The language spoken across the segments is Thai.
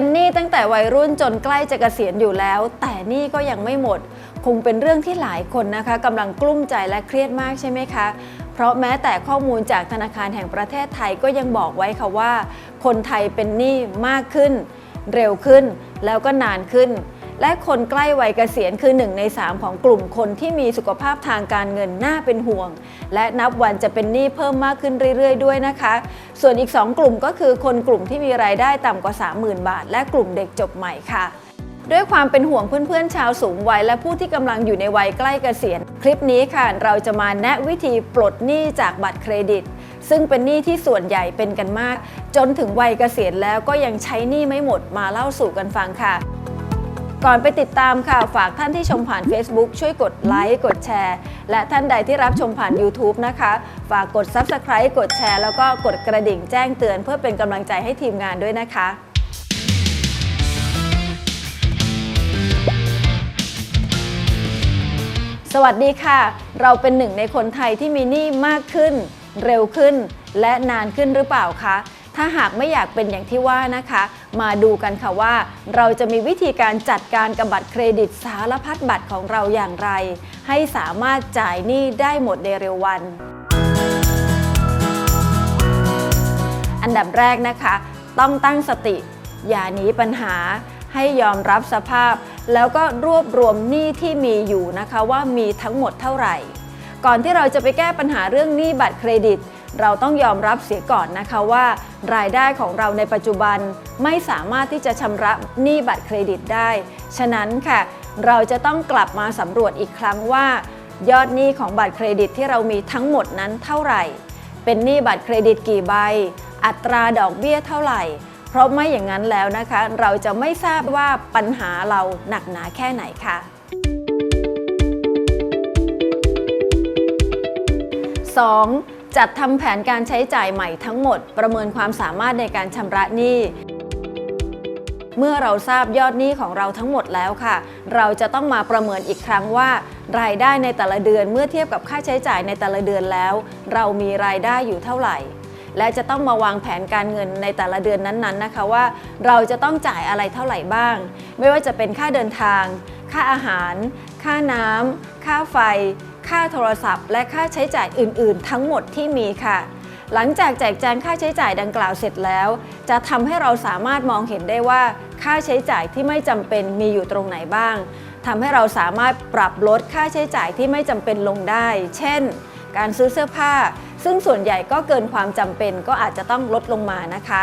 เป็นหนี้ตั้งแต่วัยรุ่นจนใกล้จะเกษียณอยู่แล้ว แต่หนี้ก็ยังไม่หมด คงเป็นเรื่องที่หลายคนนะคะกำลังกลุ้มใจและเครียดมากใช่ไหมคะ เพราะแม้แต่ข้อมูลจากธนาคารแห่งประเทศไทยก็ยังบอกไว้ค่ะว่า คนไทยเป็นหนี้มากขึ้น เร็วขึ้นแล้วก็นานขึ้น และคนใกล้วัยเกษียณคือหนึ่งใน 3 ของกลุ่มคนที่มีสุขภาพทางการเงินน่าเป็นห่วง และนับวันจะเป็นหนี้เพิ่มมากขึ้นเรื่อย ๆ ด้วยนะคะ ส่วนอีก 2 กลุ่มก็คือคนกลุ่มที่มีรายได้ต่ำกว่า 30,000 บาท และกลุ่มเด็กจบใหม่ค่ะด้วยความเป็นห่วงเพื่อนๆ ชาวสูงวัย และผู้ที่กำลังอยู่ในวัยใกล้เกษียณ คลิปนี้ค่ะ เราจะมาแนะวิธีปลดหนี้จากบัตรเครดิต ซึ่งเป็นหนี้ที่ส่วนใหญ่เป็นกันมาก จนถึงวัยเกษียณแล้วก็ยังใช้หนี้ไม่หมดมาเล่าสู่กันฟังค่ะ ก่อนไปติดตามค่ะ ฝากท่านที่ชมผ่าน Facebook ช่วยกดไลค์กดแชร์ และท่านใดที่รับชมผ่าน YouTube นะคะ ฝากกด Subscribe กดแชร์ แล้วก็กดกระดิ่งแจ้งเตือนเพื่อเป็นกำลังใจให้ทีมงานด้วยนะคะสวัสดีค่ะ เราเป็นหนึ่งในคนไทยที่มีหนี้มากขึ้น เร็วขึ้น และนานขึ้นหรือเปล่าคะ ถ้าหากไม่อยากเป็นอย่างที่ว่านะคะ มาดูกันค่ะว่า เราจะมีวิธีการจัดการกับบัตรเครดิตสารพัดบัตรของเราอย่างไร ให้สามารถจ่ายหนี้ได้หมดในเร็ววันอันดับแรกนะคะ ต้องตั้งสติ อย่าหนีปัญหาให้ยอมรับสภาพ แล้วก็รวบรวมหนี้ที่มีอยู่นะคะว่ามีทั้งหมดเท่าไหร่ ก่อนที่เราจะไปแก้ปัญหาเรื่องหนี้บัตรเครดิต เราต้องยอมรับเสียก่อนนะคะว่า รายได้ของเราในปัจจุบันไม่สามารถที่จะชำระหนี้บัตรเครดิตได้ ฉะนั้นค่ะเราจะต้องกลับมาสำรวจอีกครั้งว่า ยอดหนี้ของบัตรเครดิตที่เรามีทั้งหมดนั้นเท่าไหร่ เป็นหนี้บัตรเครดิตกี่ใบ อัตราดอกเบี้ยเท่าไหร่ เพราะไม่อย่างนั้นแล้วนะคะ เราจะไม่ทราบว่าปัญหาเราหนักหนาแค่ไหนค่ะ 2. จัดทำแผนการใช้จ่ายใหม่ทั้งหมด ประเมินความสามารถในการชำระหนี้เมื่อเราทราบยอดหนี้ของเราทั้งหมดแล้วค่ะ เราจะต้องมาประเมินอีกครั้งว่า รายได้ในแต่ละเดือนเมื่อเทียบกับค่าใช้จ่ายในแต่ละเดือนแล้ว เรามีรายได้อยู่เท่าไหร่ และจะต้องมาวางแผนการเงินในแต่ละเดือนนั้นๆนะคะว่า เราจะต้องจ่ายอะไรเท่าไหร่บ้าง ไม่ว่าจะเป็นค่าเดินทาง ค่าอาหาร ค่าน้ำค่าไฟ ค่าโทรศัพท์ และค่าใช้จ่ายอื่น ๆ ทั้งหมดที่มีค่ะ หลังจากแจกแจงค่าใช้จ่ายดังกล่าวเสร็จแล้ว จะทำให้เราสามารถมองเห็นได้ว่า ค่าใช้จ่ายที่ไม่จำเป็นมีอยู่ตรงไหนบ้างทำให้เราสามารถปรับลดค่าใช้จ่ายที่ไม่จำเป็นลงได้ เช่น การซื้อเสื้อผ้า ซึ่งส่วนใหญ่ก็เกินความจำเป็นก็อาจจะต้องลดลงมานะคะ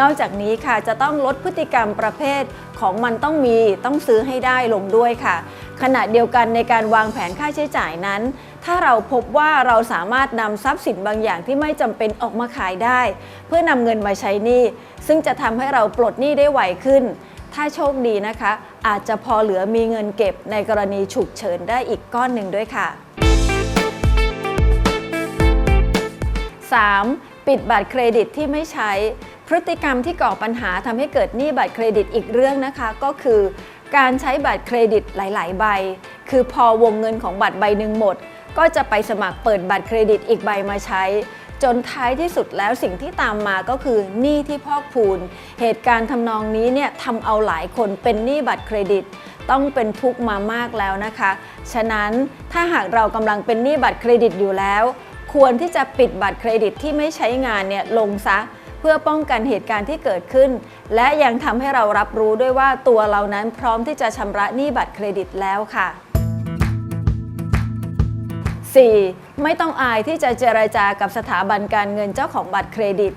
นอกจากนี้ค่ะจะต้องลดพฤติกรรมประเภทของมันต้องมีต้องซื้อให้ได้ลงด้วยค่ะ ขณะเดียวกันในการวางแผนค่าใช้จ่ายนั้น ถ้าเราพบว่าเราสามารถนำทรัพย์สินบางอย่างที่ไม่จำเป็นออกมาขายได้ เพื่อนำเงินมาใช้หนี้ซึ่งจะทำให้เราปลดหนี้ได้ไวขึ้น ถ้าโชคดีนะคะ อาจจะพอเหลือมีเงินเก็บในกรณีฉุกเฉินได้อีกก้อนหนึ่งด้วยค่ะ 3. ปิดบัตรเครดิตที่ไม่ใช้ พฤติกรรมที่ก่อปัญหาทำให้เกิดหนี้บัตรเครดิตอีกเรื่องนะคะ ก็คือ การใช้บัตรเครดิตหลาย ๆ ใบ คือพอวงเงินของบัตรใบหนึ่งหมด ก็จะไปสมัครเปิดบัตรเครดิตอีกใบมาใช้ จนท้ายที่สุดแล้วสิ่งที่ตามมาก็คือหนี้ที่พอกพูน เหตุการณ์ทำนองนี้เนี่ยทำเอาหลายคนเป็นหนี้บัตรเครดิต ต้องเป็นทุกข์มามากแล้วนะคะ ฉะนั้นถ้าหากเรากำลังเป็นหนี้บัตรเครดิตอยู่แล้ว ควรที่จะปิดบัตรเครดิตที่ไม่ใช้งานเนี่ยลงซะ เพื่อป้องกันเหตุการณ์ที่เกิดขึ้น และยังทำให้เรารับรู้ด้วยว่าตัวเรานั้นพร้อมที่จะชำระหนี้บัตรเครดิตแล้วค่ะ 4. ไม่ต้องอายที่จะเจรจากับสถาบันการเงินเจ้าของบัตรเครดิต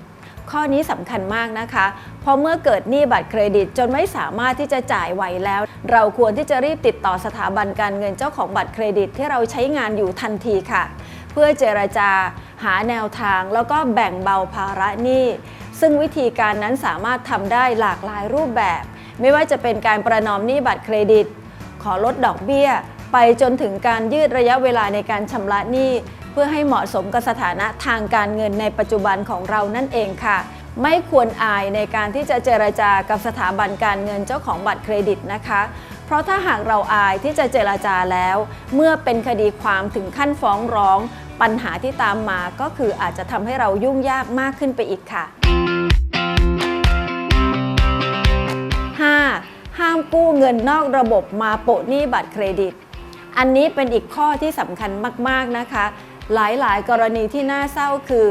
ข้อนี้สำคัญมากนะคะ เพราะเมื่อเกิดหนี้บัตรเครดิตจนไม่สามารถที่จะจ่ายไหวแล้ว เราควรที่จะรีบติดต่อสถาบันการเงินเจ้าของบัตรเครดิต ที่เราใช้งานอยู่ทันทีค่ะ เพื่อเจรจา หาแนวทางแล้วก็แบ่งเบาภาระหนี้ ซึ่งวิธีการนั้นสามารถทำได้หลากหลายรูปแบบ ไม่ว่าจะเป็นการประนอมหนี้บัตรเครดิต ขอลดดอกเบี้ย ไปจนถึงการยืดระยะเวลาในการชำระหนี้ เพื่อให้เหมาะสมกับสถานะทางการเงินในปัจจุบันของเรานั่นเองค่ะไม่ควรอายในการที่จะเจรจากับสถาบันการเงินเจ้าของบัตรเครดิตนะคะ เพราะถ้าหากเราอายที่จะเจรจาแล้ว เมื่อเป็นคดีความถึงขั้นฟ้องร้อง ปัญหาที่ตามมาก็คืออาจจะทำให้เรายุ่งยากมากขึ้นไปอีกค่ะห้ามกู้เงินนอกระบบมาโปะหนี้บัตรเครดิต อันนี้เป็นอีกข้อที่สำคัญมากๆนะคะ หลายๆ กรณีที่น่าเศร้าคือ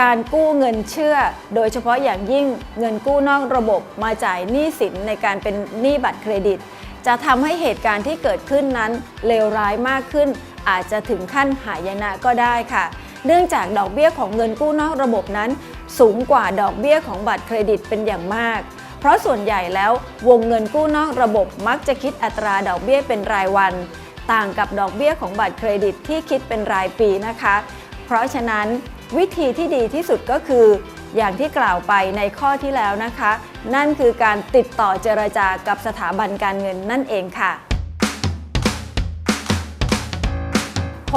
การกู้เงินเชื่อ โดยเฉพาะอย่างยิ่งเงินกู้นอกระบบมาจ่ายหนี้สินในการเป็นหนี้บัตรเครดิต จะทำให้เหตุการณ์ที่เกิดขึ้นนั้นเลวร้ายมากขึ้น อาจจะถึงขั้นหายนะก็ได้ค่ะ เนื่องจากดอกเบี้ยของเงินกู้นอกระบบนั้น สูงกว่าดอกเบี้ยของบัตรเครดิตเป็นอย่างมาก เพราะส่วนใหญ่แล้ววงเงินกู้นอกระบบมักจะคิดอัตราดอกเบี้ยเป็นรายวัน ต่างกับดอกเบี้ยของบัตรเครดิตที่คิดเป็นรายปีนะคะ เพราะฉะนั้นวิธีที่ดีที่สุดก็คือ อย่างที่กล่าวไปในข้อที่แล้วนะคะ นั่นคือการติดต่อเจรจากับสถาบันการเงินนั่นเองค่ะ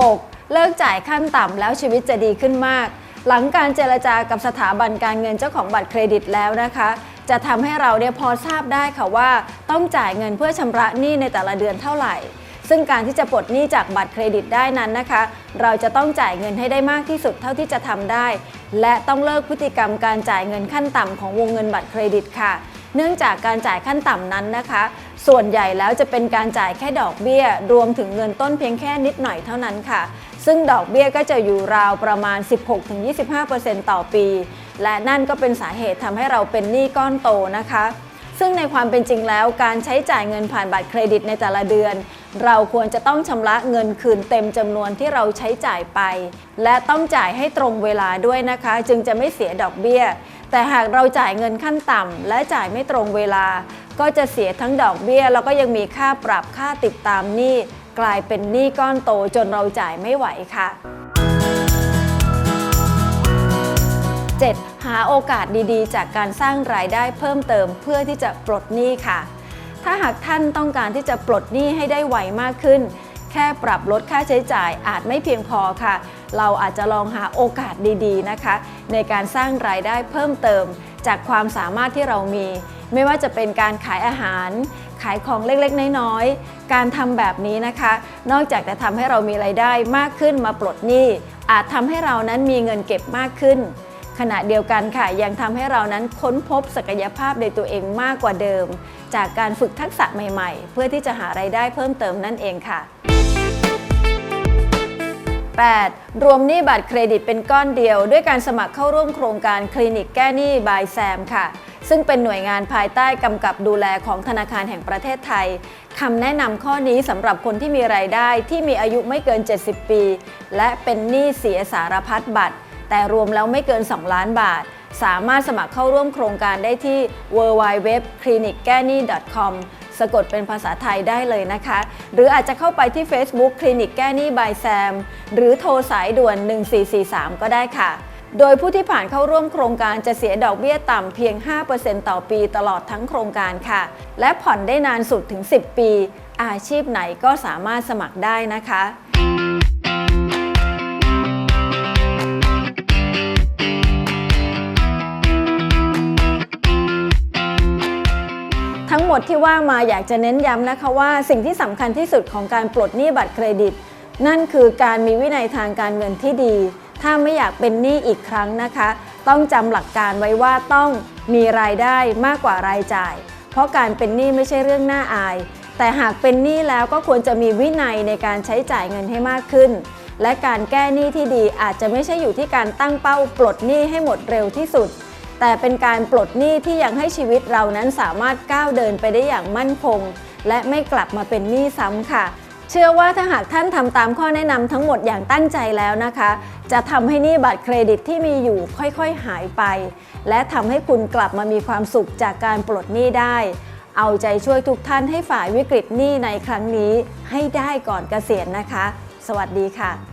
6. เลิกจ่ายขั้นต่ำแล้วชีวิตจะดีขึ้นมาก หลังการเจรจากับสถาบันการเงินเจ้าของบัตรเครดิตแล้วนะคะ จะทำให้เราเนี่ยพอทราบได้ค่ะว่า ต้องจ่ายเงินเพื่อชำระหนี้ในแต่ละเดือนเท่าไหร่ ซึ่งการที่จะปลดหนี้จากบัตรเครดิตได้นั้นนะคะ เราจะต้องจ่ายเงินให้ได้มากที่สุดเท่าที่จะทำได้ และต้องเลิกพฤติกรรมการจ่ายเงินขั้นต่ำของวงเงินบัตรเครดิตค่ะ เนื่องจากการจ่ายขั้นต่ำนั้นนะคะ ส่วนใหญ่แล้วจะเป็นการจ่ายแค่ดอกเบี้ย รวมถึงเงินต้นเพียงแค่นิดหน่อยเท่านั้นค่ะ ซึ่งดอกเบี้ยก็จะอยู่ราวประมาณ 16-25%ต่อปี และนั่นก็เป็นสาเหตุทำให้เราเป็นหนี้ก้อนโตนะคะซึ่งในความเป็นจริงแล้วการใช้จ่ายเงินผ่านบัตรเครดิตในแต่ละเดือน เราควรจะต้องชำระเงินคืนเต็มจำนวนที่เราใช้จ่ายไป และต้องจ่ายให้ตรงเวลาด้วยนะคะ จึงจะไม่เสียดอกเบี้ย แต่หากเราจ่ายเงินขั้นต่ำและจ่ายไม่ตรงเวลา ก็จะเสียทั้งดอกเบี้ย แล้วก็ยังมีค่าปรับค่าติดตามหนี้กลายเป็นหนี้ก้อนโตจนเราจ่ายไม่ไหวค่ะ 7. หาโอกาสดีๆ จากการสร้างรายได้เพิ่มเติมเพื่อที่จะปลดหนี้ค่ะ ถ้าหากท่านต้องการที่จะปลดหนี้ให้ได้ไวมากขึ้น แค่ปรับลดค่าใช้จ่ายอาจไม่เพียงพอค่ะ เราอาจจะลองหาโอกาสดีๆนะคะ ในการสร้างรายได้เพิ่มเติม จากความสามารถที่เรามี ไม่ว่าจะเป็นการขายอาหาร ขายของเล็กๆ น้อยๆ การทำแบบนี้นะคะ นอกจากจะทำให้เรามีรายได้มากขึ้นมาปลดหนี้ อาจทำให้เรานั้นมีเงินเก็บมากขึ้น ขณะเดียวกันค่ะ ยังทำให้เรานั้นค้นพบศักยภาพในตัวเองมากกว่าเดิม จากการฝึกทักษะใหม่ ๆ เพื่อที่จะหาไรายได้เพิ่มเติมนั่นเองค่ะ 8. รวมหนี้บัตรเครดิตเป็นก้อนเดียว ด้วยการสมัครเข้าร่วมโครงการคลินิกแก้หนี้บายแซมค่ะ ซึ่งเป็นหน่วยงานภายใต้กำกับดูแลของธนาคารแห่งประเทศไทยคำแนะนำข้อนี้สำหรับคนที่มีรายได้ที่มีอายุไม่เกิน 70 ปี และเป็นหนี้เสียสารพัดบัตร แต่รวมแล้วไม่เกิน 2 ล้านบาท สามารถสมัครเข้าร่วมโครงการได้ที่ www.clinicgani.com สะกดเป็นภาษาไทยได้เลยนะคะ หรืออาจจะเข้าไปที่ Facebook คลินิกแก้หนี้บายแซม หรือโทรสายด่วน 1443 ก็ได้ค่ะโดยผู้ที่ผ่านเข้าร่วมโครงการจะเสียดอกเบี้ยต่ำเพียง 5%ต่อปีตลอดทั้งโครงการค่ะ และผ่อนได้นานสุดถึง 10 ปี อาชีพไหนก็สามารถสมัครได้นะคะ มดที่ว่ามาอยากจะเน้นย้ำนะคะว่าสิ่งที่สำคัญที่สุดของการปลดหนี้บัตรเครดิต นั่นคือการมีวินัยทางการเงินที่ดี ถ้าไม่อยากเป็นหนี้อีกครั้งนะคะ ต้องจำหลักการไว้ว่าต้องมีรายได้มากกว่ารายจ่าย เพราะการเป็นหนี้ไม่ใช่เรื่องน่าอาย แต่หากเป็นหนี้แล้วก็ควรจะมีวินัยในการใช้จ่ายเงินให้มากขึ้น และการแก้หนี้ที่ดีอาจจะไม่ใช่อยู่ที่การตั้งเป้าปลดหนี้ให้หมดเร็วที่สุด แต่เป็นการปลดหนี้ที่ยังให้ชีวิตเรานั้นสามารถก้าวเดินไปได้อย่างมั่นคง และไม่กลับมาเป็นหนี้ซ้ำค่ะเชื่อว่าถ้าหากท่านทำตามข้อแนะนำทั้งหมดอย่างตั้งใจแล้วนะคะ จะทำให้หนี้บัตรเครดิตที่มีอยู่ค่อยๆหายไป และทำให้คุณกลับมามีความสุขจากการปลดหนี้ได้ เอาใจช่วยทุกท่านให้ฝ่ายวิกฤตหนี้ในครั้งนี้ให้ได้ก่อนเกษียณนะคะ สวัสดีค่ะ